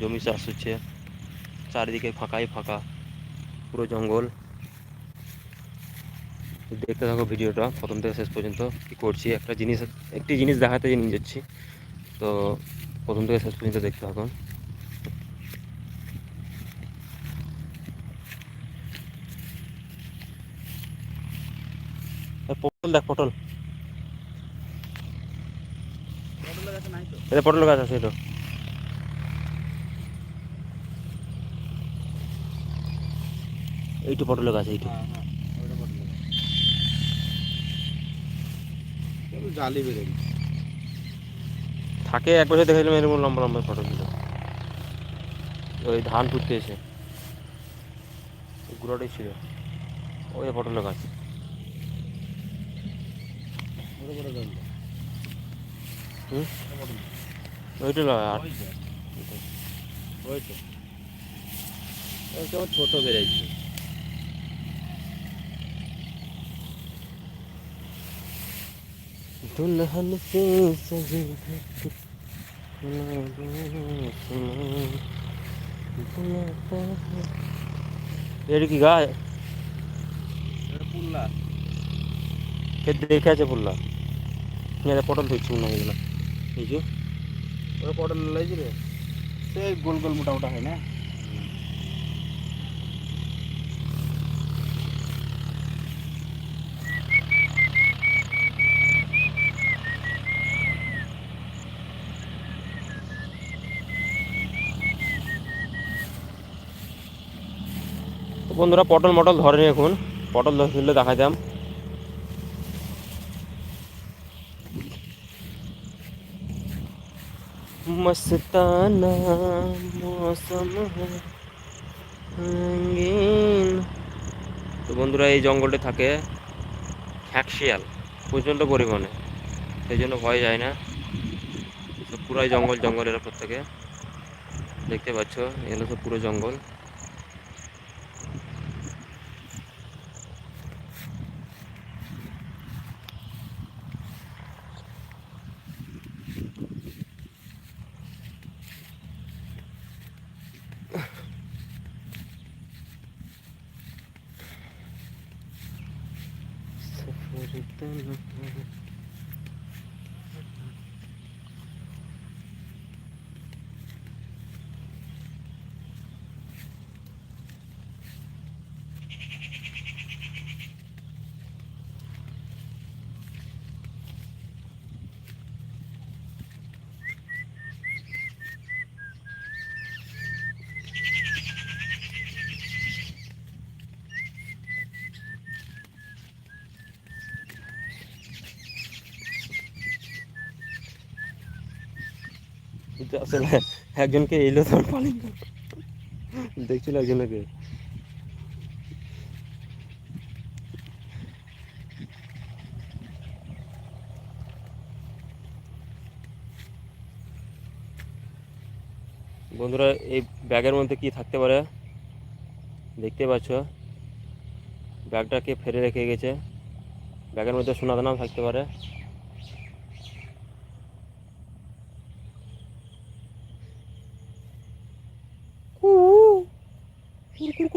জমি চাষ হচ্ছে। চারিদিকে ফাঁকাই ফাঁকা পুরো জঙ্গল। দেখতে থাকো ভিডিওটা প্রথম থেকে শেষ পর্যন্ত কি করছি। একটা জিনিস একটি জিনিস দেখাতে নিয়ে যাচ্ছি। তো প্রথম থেকে শেষ পর্যন্ত দেখতে থাকো পটল দেখ পটল। পটল গাছ আছে এটা এইটু পটল গাছ এইটু। জালি থাকে এক বছর দেখেছিলাম এরকম লম্বা লম্বা ফটো ছিল ওই ধান পুঁততে এসে গুঁড়োটাই ছিল। ওই পটলের গাছ। হুম? ওইটা আর ছোট বেড়েছে दुल्हन से सजी এর কি গাছ পুল্লা খেতে দেখে আছে বললাম এটা পটল ধরছি মনে হয় এগুলো এই যে ওরা পটল লাইছি রে সে গোল গোল মোটা মোটা হয় না তো বন্ধুরা পটল মটল ধরেনি এখন পটল ধরলে দেখাতাম मस्ताना मौसम है रंगीन তো বন্ধুরা এই জঙ্গলটা থাকে খ্যাকশিয়াল প্রচণ্ড পরিমাণে সেই জন্য ভয় যায় না তো পুরাই জঙ্গল জঙ্গল এরা প্রত্যেকে দেখতে পাচ্ছ এগুলো সব পুরো জঙ্গল Gerçekten তো আসলে একজনকে এলো তো পালিং দেখছিল একজনকে। বন্ধুরা, এই ব্যাগের মধ্যে কি থাকতে পারে? দেখতে পাচ্ছ। ব্যাগটাকে ফেলে রেখে গেছে। ব্যাগের মধ্যে সোনাদানাও থাকতে পারে। ফিল করে